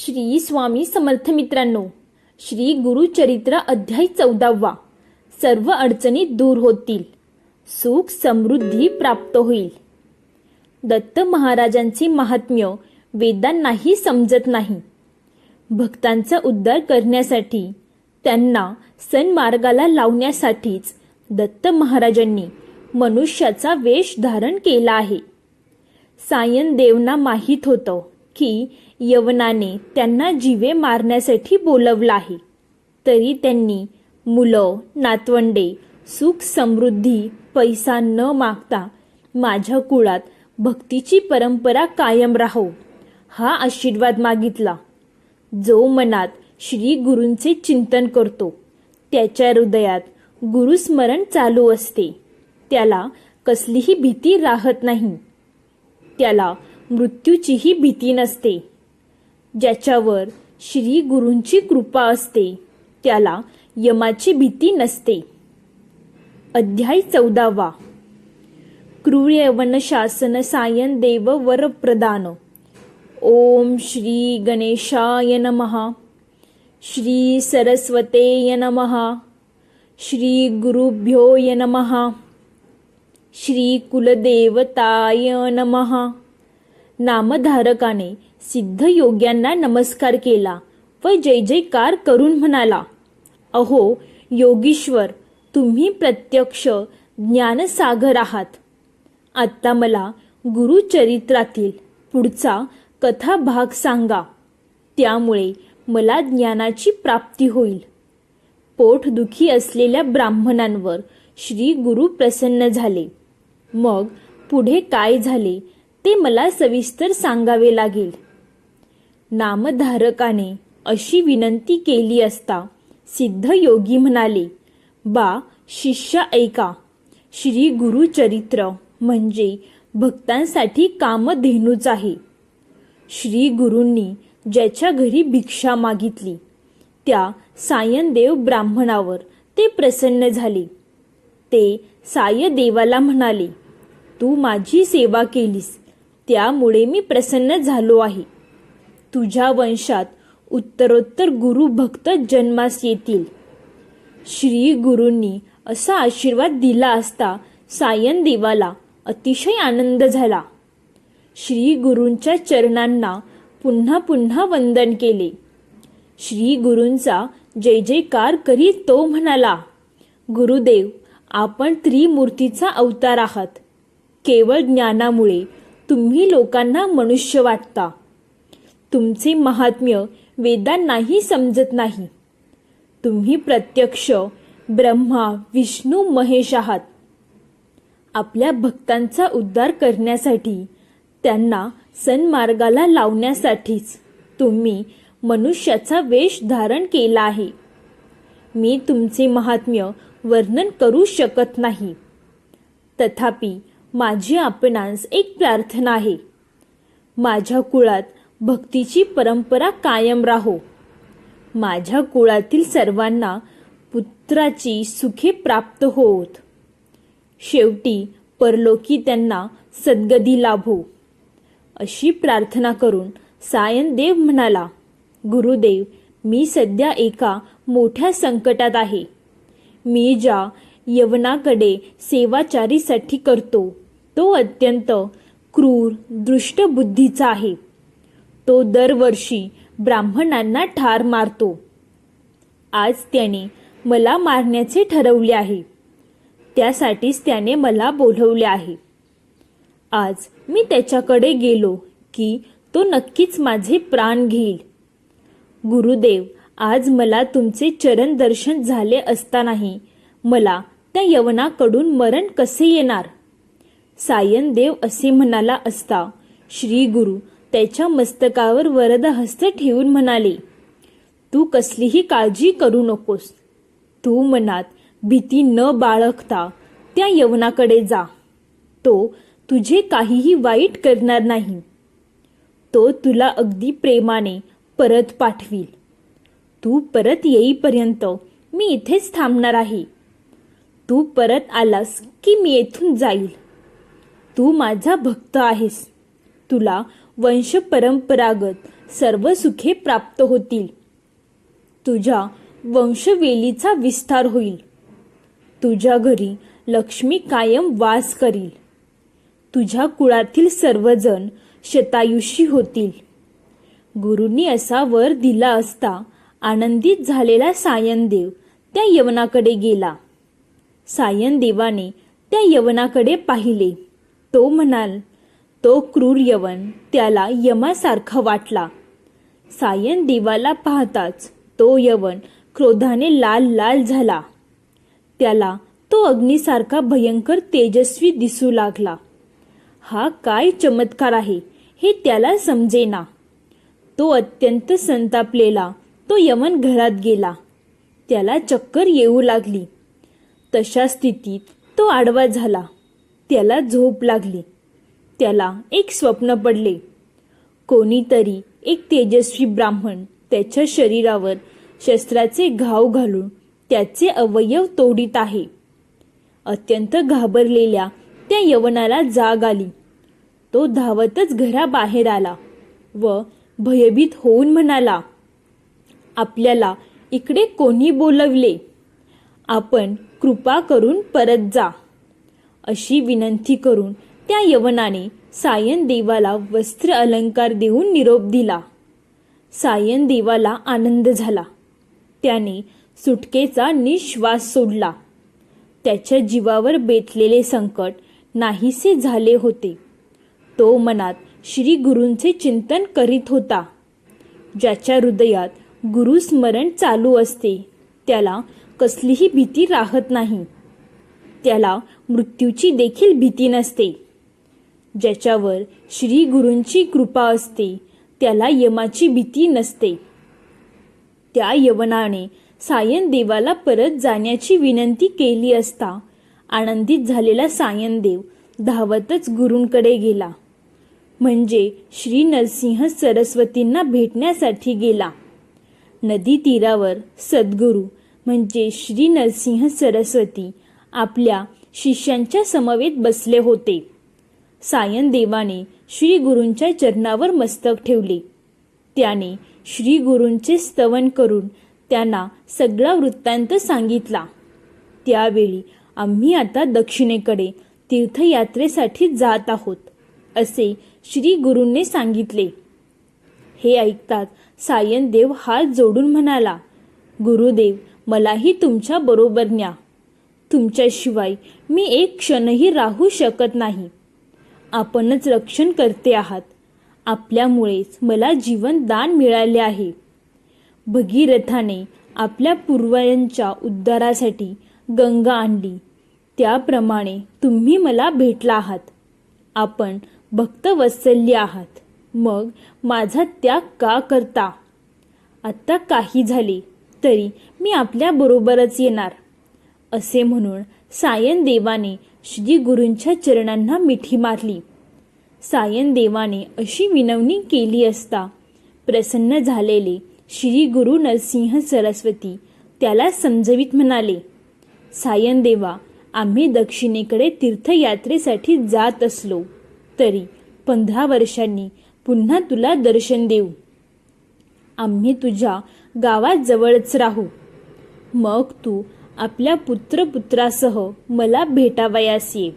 श्री स्वामी समर्थ मित्रांनो श्री गुरुचरित्र अध्याय चौदावा. सर्व अडचणी दूर होतील. सुख समृद्धी प्राप्त होईल. दत्त महाराजांचे महात्म्य वेदांनाही समजत नाही. भक्तांचा उद्धार करण्यासाठी त्यांना सन्मार्गाला लावण्यासाठीच दत्त महाराजांनी मनुष्याचा वेश धारण केला आहे. सायन देवना माहीत होतं की यवनाने त्यांना जीवे मारण्यासाठी बोलवलं आहे तरी त्यांनी मुलं नातवंडे सुख समृद्धी पैसा न मागता माझ्या कुळात भक्तीची परंपरा कायम राहो हा आशीर्वाद मागितला. जो मनात श्री गुरूंचे चिंतन करतो त्याच्या हृदयात गुरुस्मरण चालू असते. त्याला कसलीही भीती राहत नाही. त्याला मृत्यूचीही भीती नसते. ज्याच्यावर श्री गुरूंची कृपा असते त्याला यमाची भीती नसते. अध्याय चौदावा. क्रूर शासन सायन देव वर प्रदान. ओम श्री गणेशाय नमहा श्री सरस्वतेय नमहा श्री गुरुभ्योय नमहा श्री कुलदेवताय नमहा नामधारकाने सिद्ध योग्यांना नमस्कार केला व जय जयकार करून म्हणाला अहो योगीश्वर तुम्ही प्रत्यक्ष ज्ञानसागर आहात. आत्ता मला गुरुचरित्रातील पुढचा कथा भाग सांगा. त्यामुळे मला ज्ञानाची प्राप्ती होईल. पोटदुखी असलेल्या ब्राह्मणांवर श्री गुरु प्रसन्न झाले. मग पुढे काय झाले ते मला सविस्तर सांगावे लागेल. नामधारकाने अशी विनंती केली असता सिद्ध योगी म्हणाले बा शिष्य ऐका. श्री गुरुचरित्र म्हणजे भक्तांसाठी कामधेनूच आहे. श्री गुरूंनी ज्याच्या घरी भिक्षा मागितली त्या सायनदेव ब्राह्मणावर ते प्रसन्न झाले. ते सायदेवाला म्हणाले तू माझी सेवा केलीस त्यामुळे मी प्रसन्न झालो आहे. तुझ्या वंशात उत्तरोत्तर गुरु भक्त जन्मास येतील. श्री गुरूंनी असा आशीर्वाद दिला असता सायन देवाला अतिशय आनंद झाला. श्री गुरूंच्या चरणांना पुन्हा पुन्हा वंदन केले. श्री गुरूंचा जय जयकार करीत तो म्हणाला गुरुदेव आपण त्रिमूर्तीचा अवतार आहात. केवळ ज्ञानामुळे तुम्ही लोकांना मनुष्य वाटता. तुमचे महात्म्य वेदांनाही समजत नाही. तुम्ही प्रत्यक्ष ब्रह्मा विष्णू महेश आहात. आपल्या भक्तांचा उद्धार करण्यासाठी त्यांना सन्मार्गाला लावण्यासाठीच तुम्ही मनुष्याचा वेश धारण केला आहे. मी तुमचे महात्म्य वर्णन करू शकत नाही. तथापि माझी आपणास एक प्रार्थना आहे. माझ्या कुळात भक्तीची परंपरा कायम राहो. माझ्या कुळातील सर्वांना पुत्राची सुखे प्राप्त होत. शेवटी परलोकी त्यांना सद्गदी लाभो. अशी प्रार्थना करून सायनदेव म्हणाला गुरुदेव मी सध्या एका मोठ्या संकटात आहे. मी ज्या यवनाकडे सेवाचारीसाठी करतो तो अत्यंत क्रूर दृष्ट बुद्धीचा आहे. तो दरवर्षी ब्राह्मणांना ठार मारतो. आज त्याने मला मारण्याचे ठरवले आहे. त्यासाठीच त्याने मला बोलवले आहे. आज मी त्याच्याकडे गेलो की तो नक्कीच माझे प्राण घेईल. गुरुदेव आज मला तुमचे चरण दर्शन झाले असतानाही मला त्या यवनाकडून मरण कसे येणार? सायन देव असे म्हणाला असता श्री गुरु त्याच्या मस्तकावर वरद हस्त ठेवून म्हणाले तू कसलीही काळजी करू नकोस. तू मनात भीती न बाळगता त्या यवनाकडे जा. तो तुझे काहीही वाईट करणार नाही. तो तुला अगदी प्रेमाने परत पाठवील. तू परत येईपर्यंत मी इथेच थांबणार आहे. तू परत आलास की मी येथून जाईल. तू माझा भक्त आहेस. तुला वंशपरंपरागत सर्व सुखे प्राप्त होतील. तुझ्या वंशवेलीचा विस्तार होईल. तुझ्या घरी लक्ष्मी कायम वास करील. तुझ्या कुळातील सर्वजण शतायुषी होतील. गुरुंनी असा वर दिला असता आनंदित झालेला सायनदेव त्या यवनाकडे गेला. सायनदेवाने त्या यवनाकडे पाहिले. तो म्हणाल तो क्रूर यवन त्याला यमासारखा वाटला. सायन देवाला पाहताच तो यवन क्रोधाने लाल लाल झाला. त्याला तो अग्नीसारखा भयंकर तेजस्वी दिसू लागला. हा काय चमत्कार आहे हे त्याला समजेना. तो अत्यंत संतापलेला तो यमन घरात गेला. त्याला चक्कर येऊ लागली. तशा स्थितीत तो आडवा झाला. त्याला झोप लागली. त्याला एक स्वप्न पडले. कोणीतरी एक तेजस्वी ब्राह्मण त्याच्या शरीरावर शस्त्राचे घाव घालून त्याचे अवयव तोडीत आहे. अत्यंत घाबरलेल्या त्या यवनाला जाग आली. तो धावतच घराबाहेर आला व भयभीत होऊन म्हणाला आपल्याला इकडे कोणी बोलवले? आपण कृपा करून परत जा. अशी विनंती करून त्या यवनाने सायन देवाला वस्त्र अलंकार देऊन निरोप दिला. सायन देवाला आनंद झाला. त्याने सुटकेचा निश्वास सोडला. त्याच्या जीवावर बेतलेले संकट नाहीसे झाले होते. तो मनात श्री गुरूंचे चिंतन करीत होता. ज्याच्या हृदयात गुरुस्मरण चालू असते त्याला कसलीही भीती राहत नाही. त्याला मृत्यूची देखील भीती नसते. ज्याच्यावर श्री गुरूंची कृपा असते त्याला यमाची भीती नसते. त्या यवनाने सायन देवाला परत जाण्याची विनंती केली असता आनंदित झालेला सायनदेव धावतच गुरूंकडे गेला. म्हणजे श्री नरसिंह सरस्वतींना भेटण्यासाठी गेला. नदी तीरावर सद्गुरू म्हणजे श्री नरसिंह सरस्वती आपल्या शिष्यांच्या समवेत बसले होते. सायन देवाने श्री गुरूंच्या चरणावर मस्तक ठेवले. त्याने श्री गुरूंचे स्तवन करून त्यांना सगळा वृत्तांत सांगितला. त्यावेळी आम्ही आता दक्षिणेकडे तीर्थयात्रेसाठी जात आहोत असे श्री गुरूंनी सांगितले. हे ऐकतात सायनदेव हात जोडून म्हणाला गुरुदेव मलाही तुमच्या बरोबर न्या. तुमच्याशिवाय मी एक क्षणही राहू शकत नाही. आपणच रक्षण करते आहात. आपल्यामुळेच मला जीवन दान मिळाले आहे. भगीरथाने आपल्या पूर्वजांच्या उद्धारासाठी गंगा आणली. त्याप्रमाणे तुम्ही मला भेटला आहात. आपण भक्त वत्सल्य आहात. मग माझा त्याग का करता? आत्ता काही झाले तरी मी आपल्याबरोबरच येणार. असे म्हणून सायन देवाने श्री गुरूंच्या चरणांना मिठी मारली. सायन देवाने अशी विनवणी केली असता प्रसन्न झालेले श्री गुरु नरसिंह सरस्वती त्याला समजवीत म्हणाले सायन देवा आम्ही दक्षिणेकडे तीर्थयात्रेसाठी जात असलो तरी पंधरा वर्षांनी पुन्हा तुला दर्शन देऊ. आम्ही तुझ्या गावात जवळच राहू. मग तू आपल्या पुत्रपुत्रासह मला भेटावयास. ये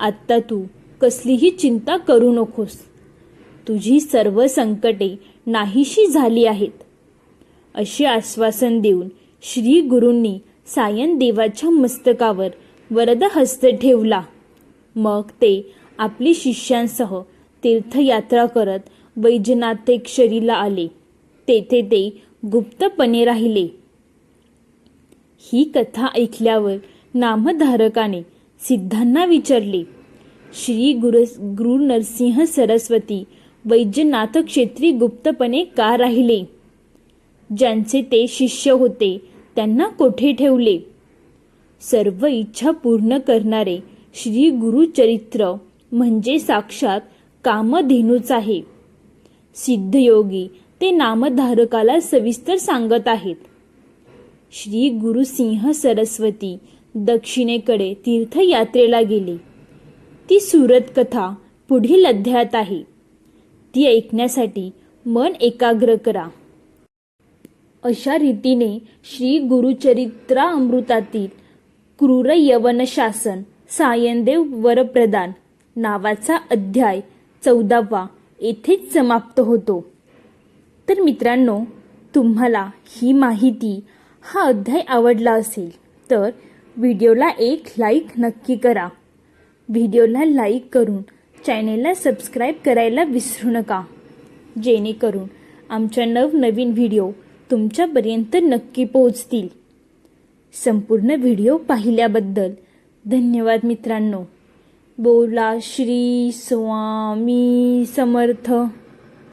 आत्ता तू कसलीही चिंता करू नकोस. तुझी सर्व संकटे नाहीशी झाली आहेत. असे आश्वासन देऊन श्री गुरूंनी सायन देवाच्या मस्तकावर वरद हस्त ठेवला. मग ते आपली शिष्यांसह तीर्थयात्रा करत वैजनाथेक्षरीला आले. तेथे ते गुप्तपणे राहिले. ही कथा ऐकल्यावर नामधारकाने सिद्धांना विचारले. श्री गुरु गुरु नरसिंह सरस्वती वैद्यनाथ क्षेत्री गुप्तपणे का राहिले? ज्यांचे ते शिष्य होते त्यांना कोठे ठेवले? सर्व इच्छा पूर्ण करणारे श्री गुरुचरित्र म्हणजे साक्षात कामधेनूच आहे. सिद्धयोगी ते नामधारकाला सविस्तर सांगत आहेत. श्री गुरुसिंह सरस्वती दक्षिणेकडे तीर्थयात्रेला गेले. ती सुरत कथा पुढील अध्यायात आहे. ती ऐकण्यासाठी मन एकाग्र करा. अशा रीतीने श्री गुरुचरित्रा अमृतातील क्रूर यवन शासन सायनदेव वरप्रदान नावाचा अध्याय चौदावा येथेच समाप्त होतो. तर मित्रांनो तुम्हाला ही माहिती हा अध्याय आवडला असेल तर व्हिडिओला एक लाईक नक्की करा. व्हिडिओला लाईक करून चॅनेलला सबस्क्राईब करायला विसरू नका. जेणेकरून आमच्या नवनवीन व्हिडिओ तुमच्यापर्यंत नक्की पोहोचतील. संपूर्ण व्हिडिओ पाहिल्याबद्दल धन्यवाद मित्रांनो. बोला श्री स्वामी समर्थ.